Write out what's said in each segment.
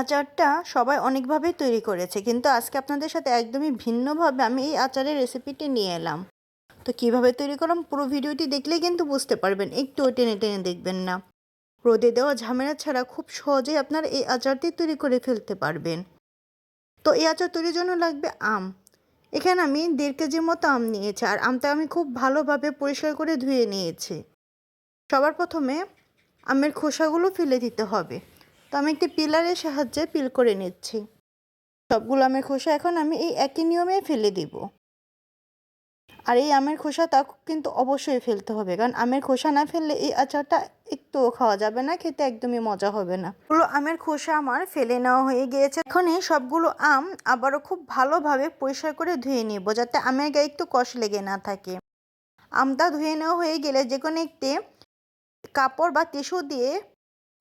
আচারটা সবাই অনেকভাবেই তৈরি করেছে। কিন্তু আজকে আপনাদের সাথে একদমই ভিন্নভাবে আমি এই আচারের রেসিপিটি নিয়ে এলাম। তো কীভাবে তৈরি করলাম পুরো ভিডিওটি দেখলেই কিন্তু বুঝতে পারবেন, একটু টেনে টেনে দেখবেন না। রোদে দেওয়া ঝামেলা ছাড়া খুব সহজেই আপনার এই আচারটি তৈরি করে ফেলতে পারবেন। তো এই আচার তৈরির জন্য লাগবে আম। এখানে আমি দেড় কেজির মতো আম নিয়েছি আর আমটা আমি খুব ভালোভাবে পরিষ্কার করে ধুয়ে নিয়েছি। সবার প্রথমে আমের খোসাগুলো ফেলে দিতে হবে। তো আমি একটি পিলারের সাহায্যে পিল করে নিচ্ছি। সবগুলো আমের খোসা এখন আমি এই একই নিয়মে ফেলে দিব। আর এই আমের খোসা তা কিন্তু অবশ্যই ফেলতে হবে, কারণ আমের খোসা না ফেললে এই আচারটা একটুও খাওয়া যাবে না, খেতে একদমই মজা হবে না। পুরো আমের খোসা আমার ফেলে নেওয়া হয়ে গিয়েছে। এখন এই সবগুলো আম আবারও খুব ভালোভাবে পরিষ্কার করে ধুয়ে নিব, যাতে আমের গায়ে একটু কষ লেগে না থাকে। আমটা ধুয়ে নেওয়া হয়ে গেলে যে কোনো একটি কাপড় বা টিস্যু দিয়ে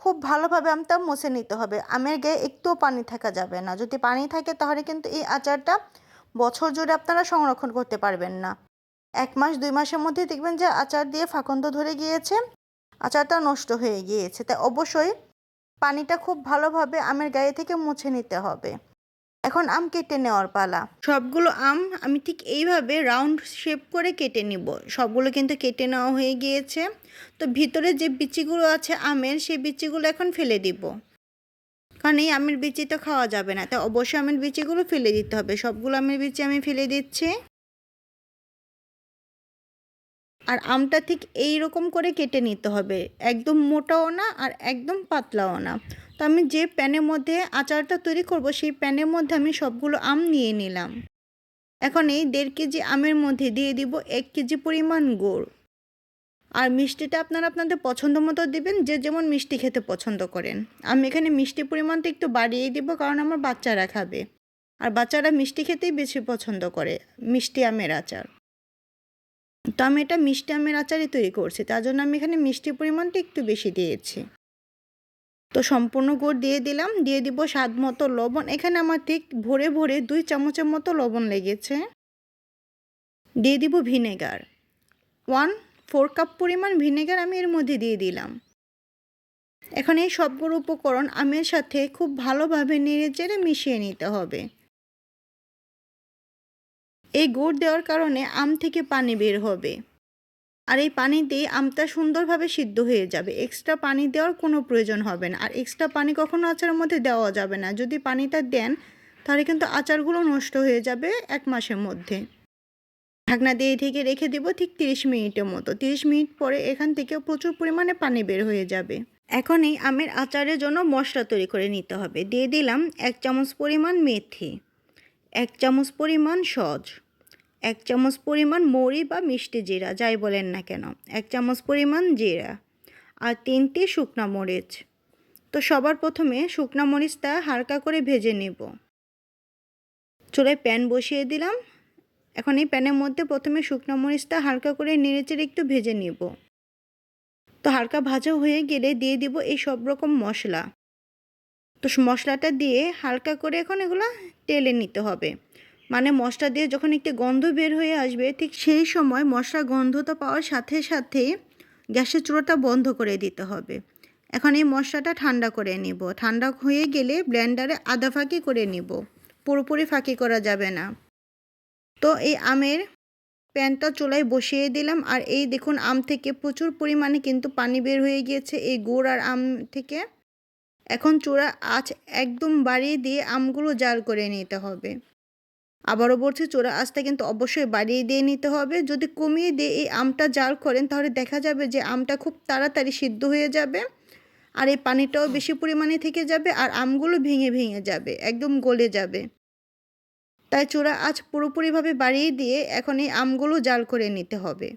খুব ভালোভাবে আমটা মুছে নিতে হবে। আমের গায়ে একটুও পানি থাকা যাবে না। যদি পানি থাকে তাহলে কিন্তু এই আচারটা বছর জুড়ে আপনারা সংরক্ষণ করতে পারবেন না। এক মাস, দুই মাসের মধ্যে দেখবেন যে আচার দিয়ে ফাঁকন্ত ধরে গিয়েছে, আচারটা নষ্ট হয়ে গিয়েছে। তাই অবশ্যই পানিটা খুব ভালোভাবে আমের গায়ে থেকে মুছে নিতে হবে। এখন আম কেটে নেওয়ার পালা। সবগুলো আম আমি ঠিক এইভাবে রাউন্ড শেপ করে কেটে নিব। সবগুলো কিন্তু কেটে নেওয়া হয়ে গিয়েছে। তো ভিতরে যে বিচিগুলো আছে আমের, সেই বিচিগুলো এখন ফেলে দিব। কারণ এই আমের বিচি তো খাওয়া যাবে না। তাই অবশ্যই আমের বিচিগুলো ফেলে দিতে হবে। সবগুলো আমের বিচি আমি ফেলে দিচ্ছি। আর আমটা ঠিক এই রকম করে কেটে নিতে হবে। একদম মোটাও না আর একদম পাতলাও না। তো আমি যে প্যানের মধ্যে আচারটা তৈরি করব, সেই প্যানের মধ্যে আমি সবগুলো আম নিয়ে নিলাম। এখন এই দেড় কেজি আমের মধ্যে দিয়ে দিব এক কেজি পরিমাণ গুড়। আর মিষ্টিটা আপনারা আপনাদের পছন্দ মতো দেবেন, যে যেমন মিষ্টি খেতে পছন্দ করেন। আমি এখানে মিষ্টি পরিমাণটা একটু বাড়িয়ে দিব, কারণ আমার বাচ্চারা খাবে। আর বাচ্চারা মিষ্টি খেতেই বেশি পছন্দ করে, মিষ্টি আমের আচার। তো আমি এটা মিষ্টি আমের আচারই তৈরি করছি, তার জন্য আমি এখানে মিষ্টির পরিমাণটা একটু বেশি দিয়েছি। তো সম্পূর্ণ গুড় দিয়ে দিলাম। দিয়ে দিব স্বাদ মতো লবণ। এখানে আমার ঠিক ভরে ভরে দুই চামচের মতো লবণ লেগেছে। দিয়ে দিব ভিনেগার। ওয়ান ফোর কাপ পরিমাণ ভিনেগার আমি এর মধ্যে দিয়ে দিলাম। এখন এই সবগুলো উপকরণ আমের সাথে খুব ভালোভাবে নেড়ে চেড়ে মিশিয়ে নিতে হবে। এই গুড় দেওয়ার কারণে আম থেকে পানি বের হবে। আর এই পানি দিয়ে আমটা সুন্দরভাবে সিদ্ধ হয়ে যাবে। এক্সট্রা পানি দেওয়ার কোনো প্রয়োজন হবে না। আর এক্সট্রা পানি কখনো আচারের মধ্যে দেওয়া যাবে না। যদি পানিটা দেন, তাহলে কিন্তু আচারগুলো নষ্ট হয়ে যাবে এক মাসের মধ্যে। ঢাকনা দিয়ে থেকে রেখে দেবো ঠিক তিরিশ মিনিটের মতো। তিরিশ মিনিট পরে এখান থেকে প্রচুর পরিমাণে পানি বের হয়ে যাবে। এখন এই আমের আচারের জন্য মশলা তৈরি করে নিতে হবে। দিয়ে দিলাম এক চামচ পরিমাণ মেথি, এক চামচ পরিমাণ সজ। এক চামচ পরিমাণ মৌরি বা মিষ্টি জিরা, যাই বলেন না কেন, এক চামচ পরিমাণ জিরা আর তিনটি শুকনা মরিচ। তো সবার প্রথমে শুকনা মরিচটা হালকা করে ভেজে নেব। চুলায় প্যান বসিয়ে দিলাম। এখন এই প্যানের মধ্যে প্রথমে শুকনা মরিচটা হালকা করে নেড়েচেড়ে একটু ভেজে নেব। তো হালকা ভাজা হয়ে গেলে দিয়ে দিব এই সব রকম মশলা। তো মশলাটা দিয়ে হালকা করে এখন এগুলো টেলে নিতে হবে। মানে মশলা দিয়ে যখন একটি গন্ধ বের হয়ে আসবে, ঠিক সেই সময় মশলা গন্ধটা পাওয়ার সাথে সাথে গ্যাসের চুলোটা বন্ধ করে দিতে হবে। এখন এই মশলাটা ঠান্ডা করে নিব। ঠান্ডা হয়ে গেলে ব্লেন্ডারে আদা ফাঁকি করে নিব। পুরোপুরি ফাঁকি করা যাবে না। তো এই আমের প্যানটা চুলায় বসিয়ে দিলাম। আর এই দেখুন, আম থেকে প্রচুর পরিমাণে কিন্তু পানি বের হয়ে গিয়েছে এই গুড় আর আম থেকে। এখন চূড়া আঁচ একদম বাড়িয়ে দিয়ে আমগুলো জাল করে নিতে হবে। আবারও বলছি, চোরা আঁচটা কিন্তু অবশ্যই বাড়িয়ে দিয়ে নিতে হবে। যদি কমিয়ে দিয়ে এই আমটা জাল করেন, তাহলে দেখা যাবে যে আমটা খুব তাড়াতাড়ি সিদ্ধ হয়ে যাবে আর এই পানিটাও বেশি পরিমাণে থেকে যাবে আর আমগুলো ভেঙে ভেঙে যাবে, একদম গলে যাবে। তাই চোরা আঁচ পুরোপুরিভাবে বাড়িয়ে দিয়ে এখন এই আমগুলো জাল করে নিতে হবে।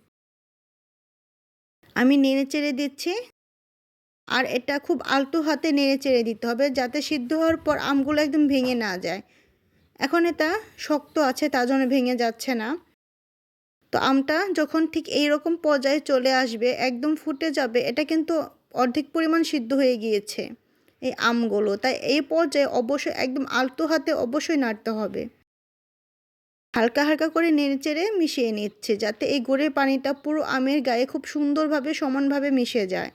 আমি নেড়ে চেড়ে দিচ্ছি আর এটা খুব আলতু হাতে নেড়ে চেড়ে দিতে হবে যাতে সিদ্ধ হওয়ার পর আমগুলো একদম ভেঙে না যায়। এখন এটা শক্ত আছে তার জন্য ভেঙে যাচ্ছে না। তো আমটা যখন ঠিক এই রকম পর্যায়ে চলে আসবে, একদম ফুটে যাবে, এটা কিন্তু অর্ধেক পরিমাণ সিদ্ধ হয়ে গিয়েছে এই আমগুলো। তাই এই পর্যায়ে অবশ্যই একদম আলতো হাতে অবশ্যই নাড়তে হবে। হালকা হালকা করে নেড়ে চেড়ে মিশিয়ে নিচ্ছে, যাতে এই গুড়ের পানিটা পুরো আমের গায়ে খুব সুন্দরভাবে সমানভাবে মিশে যায়।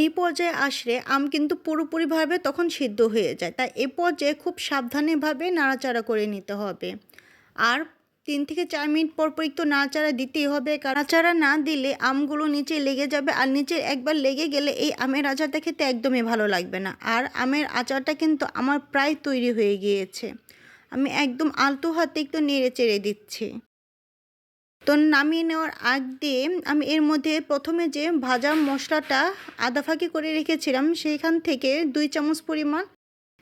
এই পর্যায়ে আসলে আম কিন্তু পুরোপুরিভাবে তখন সিদ্ধ হয়ে যায়। তাই এ পর্যায়ে খুব সাবধানেভাবে নাড়াচাড়া করে নিতে হবে। আর তিন থেকে চার মিনিট পর পর একটু নাড়াচাড়া দিতেই হবে। নাড়াচাড়া না দিলে আমগুলো নিচে লেগে যাবে আর নিচে একবার লেগে গেলে এই আমের আচারটা খেতে একদমই ভালো লাগবে না। আর আমের আচারটা কিন্তু আমার প্রায় তৈরি হয়ে গিয়েছে। আমি একদম আলতো হাতে একটু নেড়ে চেড়ে দিচ্ছি। তো নামিয়ে নেওয়ার আগ দিয়ে আমি এর মধ্যে প্রথমে যে ভাজা মশলাটা আদা ফাঁকি করে রেখেছিলাম, সেইখান থেকে দুই চামচ পরিমাণ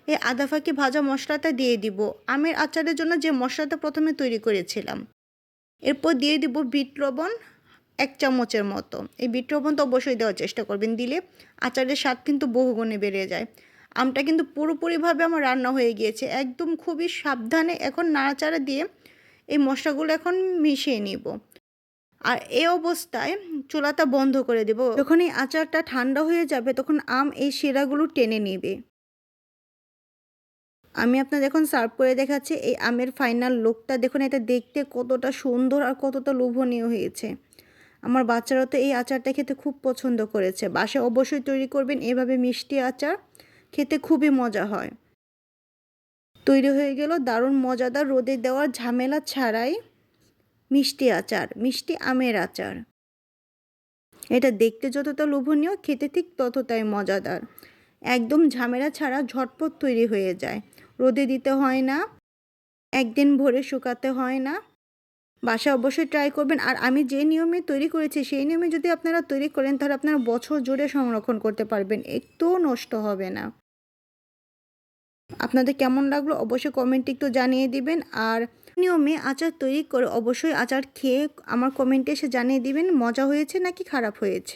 এই আদা ফাঁকি ভাজা মশলাটা দিয়ে দিব। আমের আচারের জন্য যে মশলাটা প্রথমে তৈরি করেছিলাম, এরপর দিয়ে দিব বিট লবণ এক চামচের মতো। এই বিট লবণ তো অবশ্যই দেওয়ার চেষ্টা করবেন, দিলে আচারের স্বাদ কিন্তু বহুগুণে বেড়ে যায়। আমটা কিন্তু পুরোপুরিভাবে আমার রান্না হয়ে গিয়েছে, একদম খুবই সাবধানে এখন নাড়াচাড়া দিয়ে এই মশলাগুলো এখন মিশিয়ে নিব। আর এ অবস্থায় চুলাটা বন্ধ করে দেব। যখন এই আচারটা ঠান্ডা হয়ে যাবে, তখন আম এই শিরাগুলো টেনে নেবে। আমি আপনাদের এখন সার্ভ করে দেখাচ্ছি, এই আমের ফাইনাল লুকটা দেখুন, এটা দেখতে কতটা সুন্দর আর কতটা লোভনীয় হয়েছে। আমার বাচ্চারা তো এই আচারটা খেতে খুব পছন্দ করেছে। বাসায় অবশ্যই তৈরি করবেন এভাবে মিষ্টি আচার। খেতে খুবই মজা হয়। তৈরি হয়ে গেল দারুণ মজাদার রোদে দেওয়ার ঝামেলা ছাড়াই মিষ্টি আচার, মিষ্টি আমের আচার। এটা দেখতে যতটা লোভনীয়, খেতে ঠিক ততটাই মজাদার। একদম ঝামেলা ছাড়া ঝটপট তৈরি হয়ে যায়। রোদে দিতে হয় না, একদিন ভরে শুকাতে হয় না। বাসা অবশ্যই ট্রাই করবেন। আর আমি যে নিয়মে তৈরি করেছি, সেই নিয়মে যদি আপনারা তৈরি করেন, তাহলে আপনারা বছর জুড়ে সংরক্ষণ করতে পারবেন। একটুও নষ্ট হবে না। আপনাদের কেমন লাগল অবশ্যই কমেন্টে একটু জানিয়ে দিবেন। আর নিয়মে আচার তৈরি করে অবশ্যই আচার খেয়ে আমার কমেন্টে এসে জানিয়ে দিবেন, মজা হয়েছে নাকি খারাপ হয়েছে?